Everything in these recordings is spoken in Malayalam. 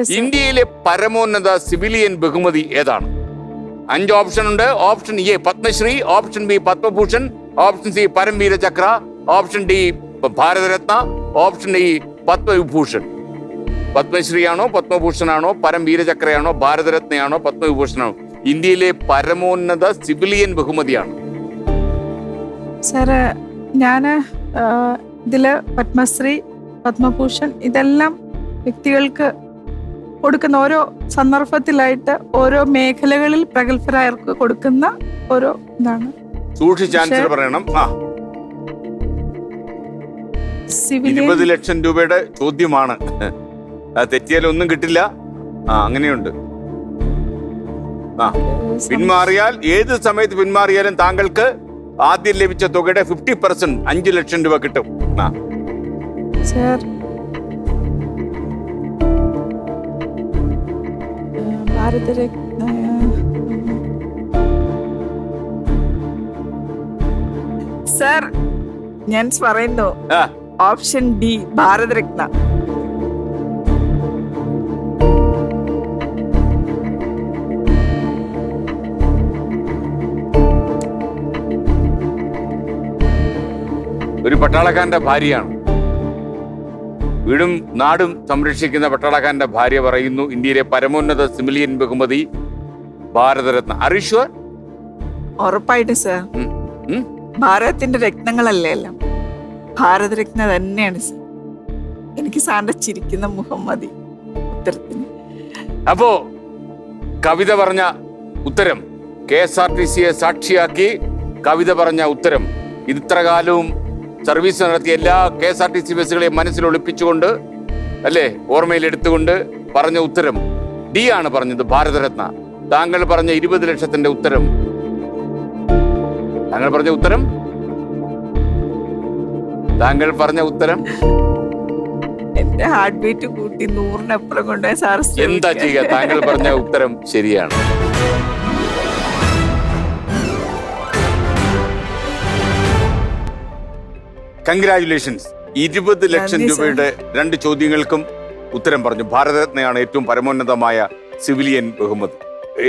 ഇന്ത്യയിലെ പരമോന്നത സിവിലിയൻ ബഹുമതി ഏതാണ്? അഞ്ച് ഓപ്ഷൻ ഉണ്ട്. Option A Padmashri option B Padmabhushan option C Paramvir Chakra option D Bharatratna option E Padmavibhushan. പത്മശ്രീയാണോ പത്മഭൂഷണാണോ പരംവീര ചക്രയാണോ ഭാരതരത്നയാണോ പത്മവിഭൂഷണാണോ? ഇന്ത്യയിലെ പരമോന്നത സിവിലിയൻ ബഹുമതിയാണ്. സാറ് ഞാൻ ഇതിൽ പത്മശ്രീ പത്മഭൂഷൺ ഇതെല്ലാം വ്യക്തികൾക്ക് കൊടുക്കുന്ന ഓരോ സന്ദർഭത്തിലായിട്ട് ഓരോ മേഖലകളിൽ പ്രഗത്ഭരായവർക്ക് കൊടുക്കുന്ന ഓരോ ഇതാണ്. സൂക്ഷിച്ച് പറയണം. ഇരുപത് ലക്ഷം രൂപയുടെ ചോദ്യമാണ്. തെറ്റിയാൽ ഒന്നും കിട്ടില്ല. ആ അങ്ങനെയുണ്ട്. ആ പിന്മാറിയാൽ ഏത് സമയത്ത് പിന്മാറിയാലും താങ്കൾക്ക് ആദ്യം ലഭിച്ച തുകയുടെ ഫിഫ്റ്റി പെർസെന്റ് അഞ്ചു ലക്ഷം രൂപ കിട്ടും. ആ. ഭാരതരത്ന സർ ഞാൻ പറയുന്നു. ഓപ്ഷൻ ഡി ഭാരതരത്ന ഒരു പട്ടാളക്കാരന്റെ ഭാര്യയാണ്. വീടും നാടും സംരക്ഷിക്കുന്ന പട്ടാളക്കാരന്റെ ഭാര്യ പറയുന്നു ഇന്ത്യയിലെ പരമോന്നത സിമിലിയൻ ബഹുമതി ഭാരതരത്ന. അറിഷ്വർ ഉറപ്പായിട്ട് സർ ഭാരതത്തിന്റെ രത്നങ്ങളല്ലേ എല്ലാം? ഭാരതരത്ന തന്നെയാണ് സർ എനിക്ക് സാറിന്റെ ചിരിക്കുന്ന മുഖം മതി ഉത്തരത്തിന്. അപ്പോ കവിത പറഞ്ഞ ഉത്തരം കെ എസ് ആർ ടി സിയെ സാക്ഷിയാക്കി കവിത പറഞ്ഞ ഉത്തരം. ഇത്ര കാലവും സർവീസ് നടത്തിയ എല്ലാ K S R T C ബസ്സുകളെയും മനസ്സിൽ ഒളിപ്പിച്ചുകൊണ്ട് അല്ലേ? ഓർമ്മയിൽ എടുത്തുകൊണ്ട് പറഞ്ഞ ഉത്തരം ഡി ആണ് പറഞ്ഞത് ഭാരതരത്ന. താങ്കൾ പറഞ്ഞ ഇരുപത് ലക്ഷത്തിന്റെ ഉത്തരം. താങ്കൾ പറഞ്ഞ ഉത്തരം? താങ്കൾ പറഞ്ഞ ഉത്തരം? എന്റെ ഹാർട്ട് ബീറ്റ് കൂട്ടി നൂറിനപ്പുറം കൊണ്ടുപോയി സാർ എന്താ ചെയ്യുക? താങ്കൾ പറഞ്ഞ ഉത്തരം ശരിയാണ്. കൺഗ്രാറ്റുലേഷൻസ് ഇരുപത് ലക്ഷം രൂപയുടെ രണ്ട് ചോദ്യങ്ങൾക്കും ഉത്തരം പറഞ്ഞു. ഭാരതരത്നയാണ് ഏറ്റവും പരമോന്നതമായ സിവിലിയൻ ബഹുമതി.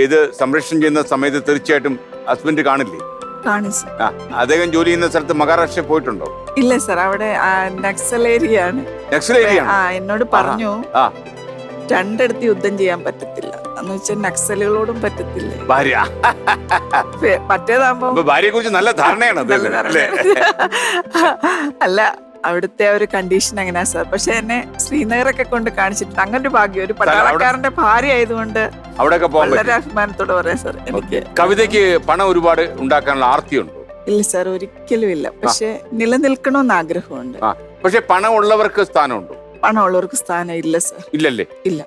ഇത് സംരക്ഷണം ചെയ്യുന്ന സമയത്ത് തീർച്ചയായിട്ടും ഹസ്ബൻഡ് കാണില്ലേ? കാണും ആ അദ്ദേഹം ജോലി ചെയ്യുന്ന സ്ഥലത്ത് മഹാരാഷ്ട്ര പോയിട്ടുണ്ടോ? ഇല്ല സർ അവിടെ നക്സൽ ഏരിയ ആണ് നക്സൽ ഏരിയ ആ എന്നോട് പറഞ്ഞു രണ്ടിടത്ത് യുദ്ധം ചെയ്യാൻ പറ്റത്തില്ല. എന്ന് വെച്ചാൽ നക്സലുകളോടും പറ്റത്തില്ല? ഭാര്യ. മറ്റേതാകുമ്പോ ഭാര്യയെ കുറിച്ച് നല്ല ധാരണയാണ് അല്ല? അവിടുത്തെ ഒരു കണ്ടീഷൻ എങ്ങനെയാ സാർ പക്ഷെ എന്നെ ശ്രീനഗറൊക്കെ കൊണ്ട് കാണിച്ചിട്ട് അങ്ങനെ ഒരു ഭാഗ്യം ഒരു പട്ടാളക്കാരന്റെ ഭാര്യ ആയതുകൊണ്ട് അവിടെയൊക്കെ വളരെ അഭിമാനത്തോട് പറയാം സാർ എനിക്ക് കവിതയ്ക്ക് പണം ഒരുപാട് ഉണ്ടാക്കാനുള്ള ആർത്തിയുണ്ടോ? ഇല്ല സാർ ഒരിക്കലും ഇല്ല. പക്ഷെ നിലനിൽക്കണമെന്ന് ആഗ്രഹമുണ്ട്. പക്ഷെ പണം ഉള്ളവർക്ക് സ്ഥാനമുണ്ടോ? പണമുള്ളവർക്ക് സ്ഥാനം ഇല്ല സാർ ഇല്ലല്ലേ? ഇല്ല.